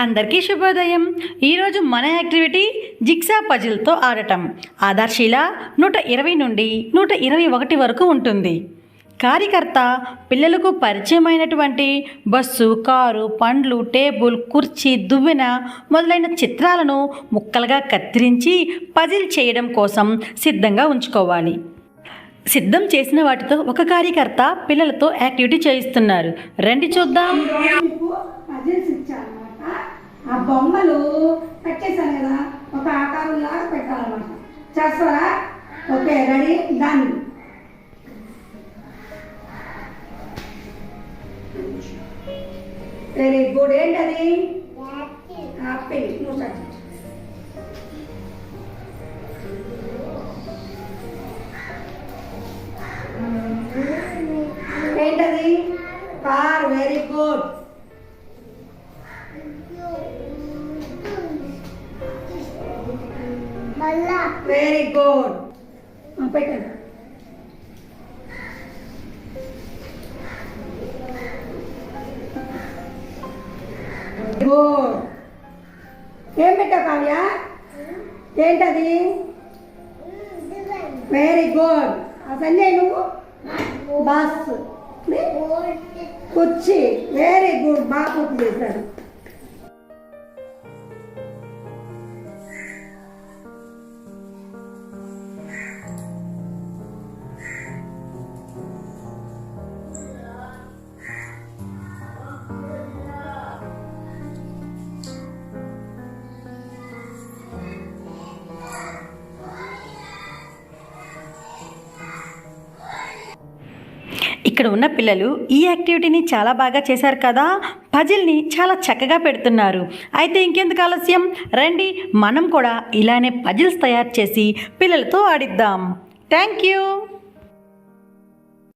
అందరికీ శుభోదయం. ఈరోజు మన యాక్టివిటీ జిక్సా పజిల్తో ఆడటం. ఆధార్శీల నూట ఇరవై నుండి నూట ఇరవై ఒకటి వరకు ఉంటుంది. కార్యకర్త పిల్లలకు పరిచయమైనటువంటి బస్సు కారు పండ్లు టేబుల్ కుర్చీ దువ్వెన మొదలైన చిత్రాలను ముక్కలుగా కత్తిరించి పజిల్ చేయడం కోసం సిద్ధంగా ఉంచుకోవాలి. సిద్ధం చేసిన వాటితో ఒక కార్యకర్త పిల్లలతో యాక్టివిటీ చేయిస్తున్నారు. రండి చూద్దాం. ఆ బొమ్మలు కట్ చేశాను కదా ఒక ఆకారం లాగా పెట్టాలన్నమాట. చేస్తారా okay ready? Done very good ఏంటది? హ్యాపీ నువ్వు start ఏంటది? Car very good very good పెట్టండి గుడ్ ఏం పెట్టావు కావ్య ఏంటది వెరీ గుడ్ సంజయ్ నువ్వు బస్ కుర్చీ వెరీ గుడ్ బాగా పూర్తి చేశాడు ఇక్కడ ఉన్న పిల్లలు ఈ యాక్టివిటీని చాలా బాగా చేశారు కదా. పజిల్ని చాలా చక్కగా పెడుతున్నారు. అయితే ఇంకెందుకు ఆలస్యం? రండి మనం కూడా ఇలానే పజిల్స్ తయారు చేసి పిల్లలతో ఆడిద్దాం. Thank you.